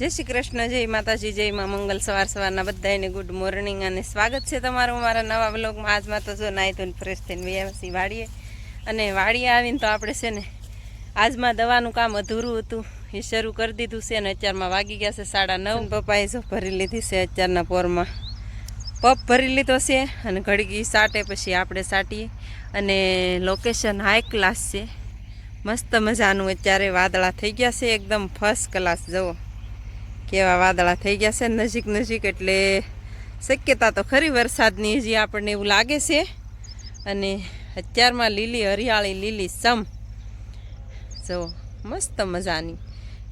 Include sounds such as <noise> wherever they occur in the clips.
જય શ્રી કૃષ્ણ જય માતાજી જય માં મંગલ સવાર સવારના બધાને ગુડ મોર્નિંગ અને સ્વાગત છે તમારું મારા નવા બ્લોગમાં આજમાં તો જો નાહી ધોઈને ફ્રેશ થઈને વ્યવસી વાળીએ અને વાળીએ આવીને તો આપણે છે ને આજમાં દવાનું કામ અધૂરું હતું. એ શરૂ કરી દીધું છે અને અત્યારમાં વાગી ગયા છે સાડા નવ. પપ્પાએ જો ભરી લીધી છે અત્યારના પોરમાં. પપ ભરી લીધો છે અને ઘડગી સાટે પછી આપણે સાટીએ. અને લોકેશન હાઈ ક્લાસ છે. મસ્ત મજાનું અત્યારે વાદળા થઈ ગયા છે એકદમ ફર્સ્ટ ક્લાસ જુઓ. કેવા વાદળા થઈ ગયા છે નજીક નજીક એટલે શક્યતા તો ખરી વરસાદની હજી આપણને એવું લાગે છે. અને અત્યારમાં લીલી હરિયાળી, લીલી સમ. જો, મસ્ત મજાની.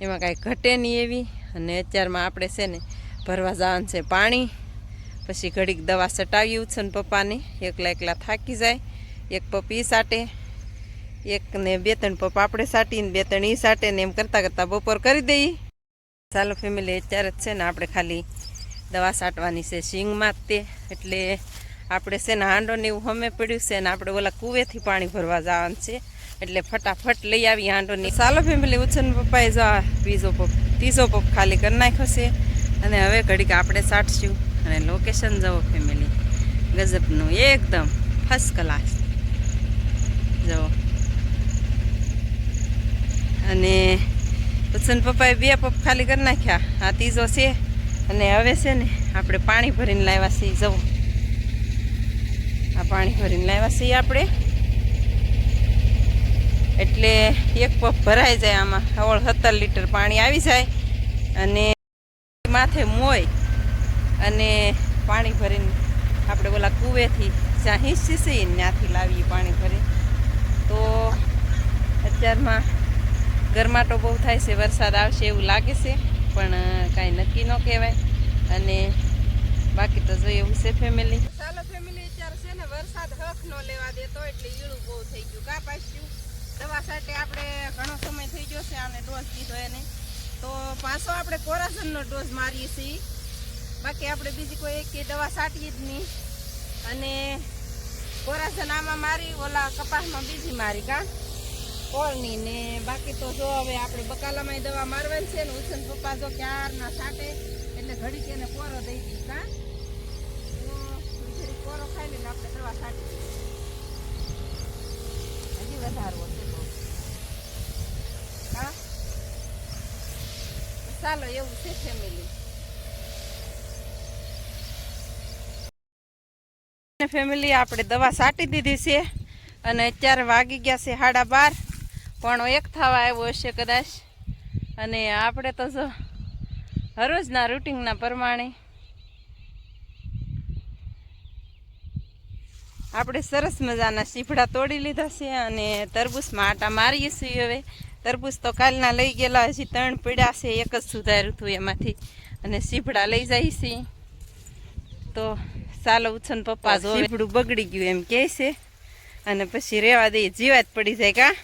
એમાં કાંઈ ઘટે નહીં એવી. અને અત્યારમાં આપણે છે ને ભરવા જવાનું છે પાણી. પછી ઘડીક દવા સટાવી છે ને પપ્પાને. એકલા એકલા થાકી જાય. એક પપ્પી સાટે. એક ને બે ત્રણ પપ આપણે સાટીને, બે ત્રણ ઈ સાટે ને એમ કરતાં કરતાં બપોર કરી દઈએ. ચાલો ફેમિલી અત્યારે જ છે ને આપણે ખાલી દવા સાટવાની છે શીંગમાં તે. એટલે આપણે છે ને હાંડો ને એવું હમે પડ્યું છે ને આપણે ઓલા કુવેથી પાણી ભરવા જવાનું છે. એટલે ફટાફટ લઈ આવી હાંડો ને ચાલો ફેમિલી ઉછન પપ્પાએ જો આ બીજો પપ, ત્રીજો પપ ખાલી કરી નાખ્યો છે. અને હવે ઘડીક આપણે સાટશું. અને લોકેશન જવો ફેમિલી ગજબનું, એકદમ ફર્સ્ટ ક્લાસ જવો અને ઉત્સન પપ્પાએ બે પપ ખાલી કરી નાખ્યા. આ ત્રીજો છે અને હવે છે ને આપણે પાણી ભરીને લાવ્યા છીએ. જવું આ પાણી ભરીને લાવ્યા છીએ આપણે. એટલે એક પપ ભરાઈ જાય આમાં. હવળ સત્તર લીટર પાણી આવી જાય અને માથે મોય અને પાણી ભરીને આપણે ઓલા કૂવેથી જ્યાં હિસ્સી છે ત્યાંથી લાવીએ પાણી ભરી તો અત્યારમાં ગરમાટો બહુ થાય છે, વરસાદ આવશે એવું લાગે છે, પણ કાંઈ નક્કી ન કહેવાય. અને બાકી તો જોઈએ એવું છે ફેમિલી ચાલો ફેમિલી અત્યારે છે ને વરસાદ હક ન લેવા દેતો એટલે ઈળું બહુ થઈ ગયું. કા પાસ્યું. દવા સાથે આપણે ઘણો સમય થઈ ગયો આને ડોઝ દીધો એને. તો પાછો આપણે કોરાસનનો ડોઝ મારીએ છીએ. બાકી આપણે બીજી કોઈ એક દવા સાટીએ જ નહીં. અને કોરાસન આમાં મારી, ઓલા કપાસમાં બીજી મારી કા કોળની ને બાકી તો જો હવે આપણે બકાલામાં દવા મારવાની છે ને ઉછન પપ્પા જો ક્યારના સાટે એટલે ઘડી એને કોરો દઈ દી કા તો કોરો ખાઈ લઈને આપણે દવા સાટી દઈએ. હજી વધારવો છે. કા ચાલો, એવું છે ફેમિલી ફેમિલી આપણે દવા સાટી દીધી છે અને અત્યારે વાગી ગયા છે સાડા બાર પણ એક થવા આવ્યો હશે કદાચ. અને આપણે તો જો હરોજના રૂટિંગના પ્રમાણે આપણે સરસ મજાના સીફડા તોડી લીધા છે અને તરબૂચમાં આટા મારીએ છીએ હવે. તરબૂચ તો કાલના લઈ ગયેલા હજી ત્રણ પીડા છે એક જ સુધાર્યું હતું એમાંથી. અને સીફડા લઈ જાય છે. તો ચાલો ઉછન પપ્પા જો સીફડું બગડી ગયું એમ કહે છે. અને પછી રહેવા દઈએ જીવાત પડી જાય કા?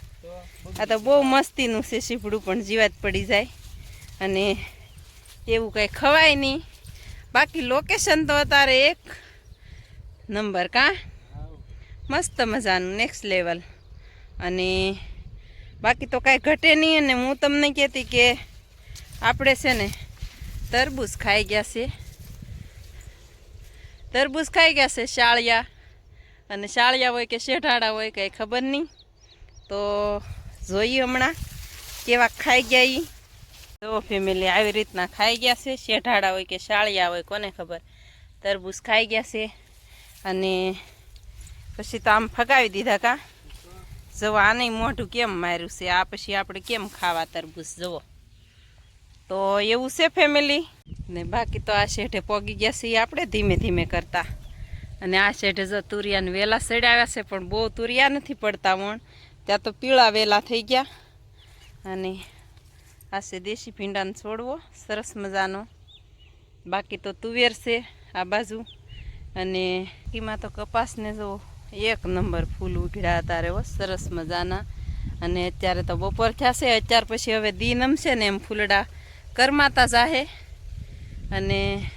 આ તો બહુ મસ્તીનું છે શીપડું, પણ જીવાત પડી જાય. અને એવું કંઈ ખવાય નહીં. બાકી લોકેશન તો અત્યારે એક નંબર કા? મસ્ત મજાનું નેક્સ્ટ લેવલ અને બાકી તો કાંઈ ઘટે નહીં અને હું તમને કહેતી કે આપણે છે ને તરબૂચ ખાઈ ગયા છે. તરબૂચ ખાઈ ગયા છે શાળિયા. અને શાળિયા હોય કે શેઠાડા હોય કંઈ ખબર નહીં. તો જોઈએ હમણાં કેવા ખાઈ ગયા એ તો ફેમિલી આવી રીતના ખાઈ ગયા છે. શેઢાડા હોય કે શાળિયા હોય, કોને ખબર? તરબૂચ ખાઈ ગયા છે. અને પછી તો આમ ફગાવી દીધા કા? જુઓ આને મોઢું કેમ માર્યું છે? આ પછી આપણે કેમ ખાવા તરબૂચ? જુઓ. તો એવું છે ફેમિલી ને બાકી તો આ શેઠે પોગી ગયા છે આપણે ધીમે ધીમે કરતા. અને આ શેઠે જો તુરિયાને વેલા સડાવ્યા છે, પણ બહુ તુરિયા નથી પડતા વણ ત્યાં તો પીળા વેલા થઈ ગયા. અને આ છે દેશી ભીંડાનો છોડવો. સરસ મજાનો. બાકી તો તુવેર છે આ બાજુ. અને એમાં તો કપાસને જો એક નંબર ફૂલ ઉઘડ્યા હતા રહેવો સરસ મજાના. અને અત્યારે તો બપોર થશે, અત્યાર પછી હવે દી નમશે ને એમ ફૂલડા કરમાતા જાહે. અને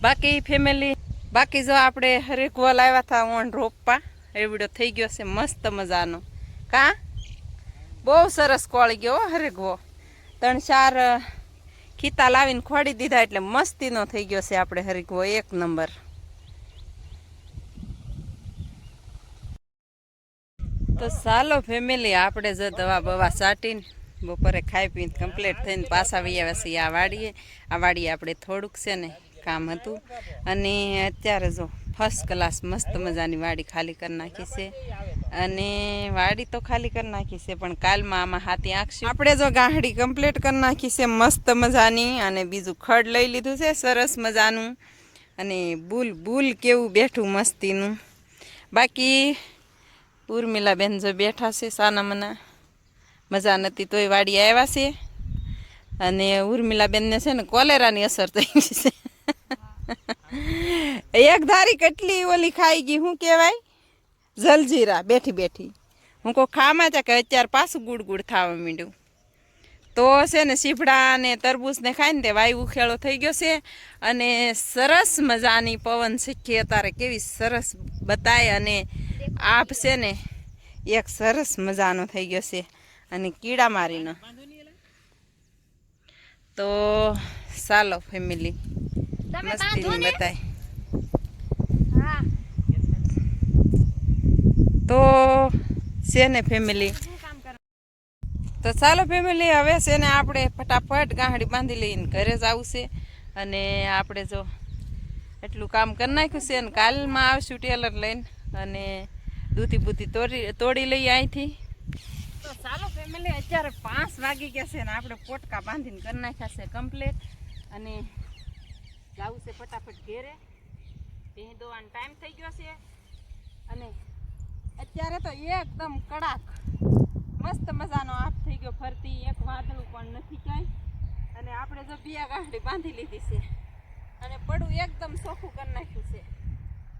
બાકી ફેમિલી બાકી જો આપણે હરેકવા લાવ્યા હતા ઓણ રોપવા, એવડો થઈ ગયો છે, મસ્ત મજાનો. કા? બહુ સરસ કોળી ગયો હો હરેકવો ત્રણ ચાર ખીતા લાવીને ખોડી દીધા એટલે મસ્તીનો થઈ ગયો છે આપણે હરીકવો એક નંબર. તો ચાલો ફેમિલી, આપણે જો દવા બવા સાટીને બપોરે ખાઈ પીને કમ્પ્લીટ થઈને પાછા વૈયા છીએ આ વાડીએ. આ વાડીએ આપણે થોડુંક છે ને કામ હતું. અને અત્યારે જો ફર્સ્ટ ક્લાસ મસ્ત મજાની વાડી ખાલી કરી નાખી છે. અને વાડી તો ખાલી કરી નાખી છે, પણ કાલમાં આમાં હાથી આંખશે આપણે જો ગાંહડી કમ્પ્લીટ કરી નાખી છે, મસ્ત મજાની. અને બીજું ખડ લઈ લીધું છે, સરસ મજાનું. અને બુલ બુલ કેવું બેઠું મસ્તીનું. બાકી ઉર્મિલા બેન જો બેઠા છે સાના મના મજા નથી, તોય વાડી આવ્યા છે. અને ઉર્મિલા બેનને છે ને કોલેરાની અસર થઈ છે. <laughs> એક ધારી કેટલી ઓલી ખાઈ ગઈ, શું કહેવાય? જલજીરા. બેઠી બેઠી. હું કહું ખામાં છે કે અત્યારે પાછું ગુડ ગુડ ખાવા માંડ્યું. તો છે ને સીફડા ને તરબૂચને ખાઈને તે વાયુ ઉખેળો થઈ ગયો છે અને સરસ મજાની પવન શીખી અત્યારે કેવી સરસ બતાય અને આપ છે ને એક સરસ મજાનો થઈ ગયો છે અને કીડા મારીનો. તો ચાલો, ફેમિલી. મસ્તીની બતાય. હા. તો છે ને ફેમિલી તો ચાલો ફેમિલી હવે છે ને આપણે ફટાફટ ગાંહડી બાંધી લઈને ઘરે જ આવશે. અને આપણે જો એટલું કામ કરી નાખ્યું છે અને કાલમાં આવશું ટેલર લઈને. અને દૂધી બૂધી તોડી તોડી લઈએ અહીંથી. તો ચાલો ફેમિલી અત્યારે પાંચ વાગી ગયા છે ને આપણે પોટકા બાંધીને કરી નાખ્યા છે કમ્પ્લીટ અને જવું છે ફટાફટ ઘેરે. ભેં દોવાનો ટાઈમ થઈ ગયો છે. અને અત્યારે તો એકદમ કડાક મસ્ત મજાનો આપ થઈ ગયો ફરતી. એક વાદળું પણ નથી કાંઈ. અને આપણે જો બિયા ગાંઠડી બાંધી લીધી છે. અને પડું એકદમ ચોખ્ખું કરી નાખ્યું છે.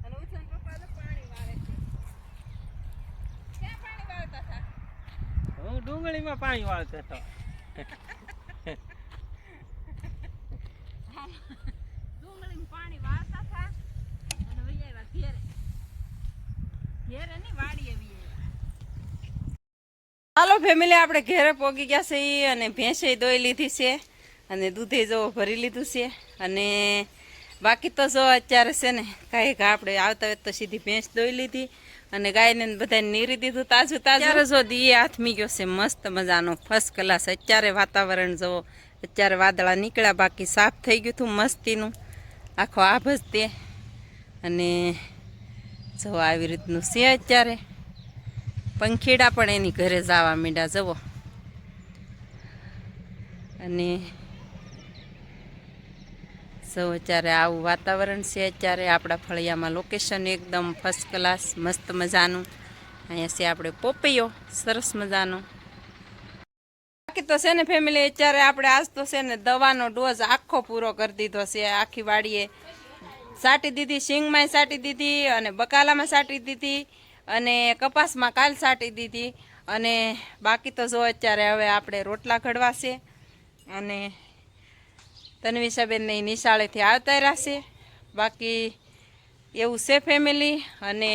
અને ઉછન પપ્પા તો પાણી વાળે છે. ક્યાં પાણી વાળતા હતા? હું ડુંગળીમાં પાણી વાળતો હતો <laughs> ડુંગળીમાં પાણી વાળતા હતા અને વહી આવ્યા ઘેરે ઘેરે નહીં વાડીએ વહી આવ્યા હાલો ફેમિલી આપણે ઘેરે પોગી ગયા છે અને ભેંસે દોઈ લીધી છે અને દૂધે જો ભરી લીધું છે અને બાકી તો જો અત્યારે છે ને કાંઈ ઘા આપણે આવતા હોય તો સીધી ભેંસ દોઈ લીધી અને ગાયને બધાને નીરી દીધું તાજું તાજું. જો દીએ હાથમી ગયો છે, મસ્ત મજાનો ફર્સ્ટ ક્લાસ અત્યારે વાતાવરણ જો, અત્યારે વાદળા નીકળ્યા, બાકી સાફ થઈ ગયું હતું મસ્તીનું. આખો આભ જ તે. અને જો આવી રીતનું છે અત્યારે. પંખીડા પણ એની ઘરે જવા માંડ્યા, જવો. અને સૌ અત્યારે આવું વાતાવરણ છે અત્યારે. આપણા ફળિયામાં લોકેશન એકદમ ફર્સ્ટ ક્લાસ મસ્ત મજાનું. અહીંયા છે આપણે પોપૈયો, સરસ મજાનો. બાકી તો છે ને ફેમિલી અત્યારે આપણે આજ તો છે ને દવાનો ડોઝ આખો પૂરો કરી દીધો છે. આખી વાડીએ સાટી દીધી શીંગમાં સાટી દીધી અને બકાલામાં સાટી દીધી અને કપાસમાં કાલ સાટી દીધી. અને બાકી તો જો અત્યારે હવે આપણે રોટલા ઘડવા છે અને તન્વિષાબેન ને નિશાળેથી આવતા રહેશે બાકી એવું છે ફેમિલી અને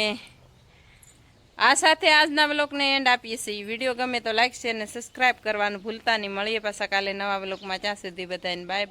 આ સાથે આજના બ્લોગને એન્ડ આપીએ છીએ. વીડિયો ગમે તો લાઈક, શેર અને સબસ્ક્રાઈબ કરવાનું ભૂલતા નહીં. મળીએ પાછા કાલે નવા બ્લોગમાં ત્યાં સુધી બધાને બાય